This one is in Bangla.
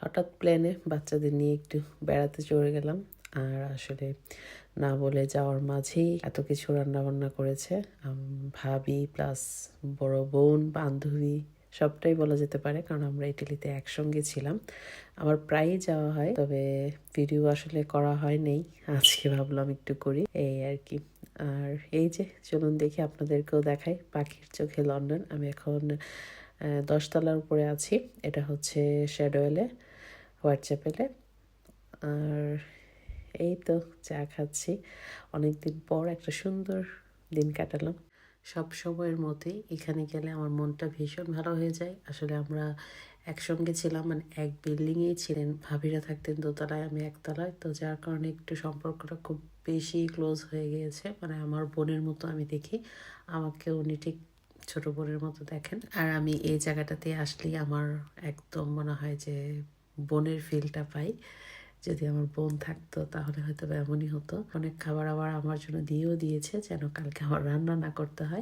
হঠাৎ প্ল্যানে বাচ্চাদের নিয়ে একটু বেড়াতে চলে গেলাম। আর আসলে না বলে যাওয়ার মাঝেই এত কিছু রান্না বান্না করেছে ভাবি প্লাস বড় বোন, বান্ধবী, সবটাই বলা যেতে পারে, কারণ আমরা ইটালিতে একসঙ্গে ছিলাম। আমার প্রায়ই যাওয়া হয়, তবে ভিডিও আসলে করা হয় নেই আজকে ভাবলাম একটু করি, এই আর কি। আর এই যে, চলুন দেখি আপনাদেরকেও দেখাই। পাখির চোখে লন্ডন। আমি এখন দশতলার উপরে আছি। এটা হচ্ছে শ্যাডোয়েলে হোয়াইট চ্যাপেলে আর এই তো চা খাচ্ছি। অনেক দিন পর একটা সুন্দর দিন কাটালাম। সব সময়ের মতোই এখানে গেলে আমার মনটা ভীষণ ভালো হয়ে যায়। আসলে আমরা একসঙ্গে ছিলাম মানে এক বিল্ডিংয়েই ছিলেন। ভাবিরা থাকতেন দোতলায়, আমি একতলায়। তো যার কারণে একটু সম্পর্কটা খুব বেশি ক্লোজ হয়ে গিয়েছে। মানে আমার বোনের মতো আমি দেখি। আমাকে উনি ঠিক ছোট বোনের মতো দেখেন। আর আমি এই জায়গাটাতে আসলেই আমার একদম মনে হয় যে বোনের ফিলটা পাই। যদি আমার বোন থাকতো তাহলে হয়তো এমনই হতো। অনেক খাবার আবার আমার জন্য দিয়েও দিয়েছে যেন কালকে আমার রান্না না করতে হয়।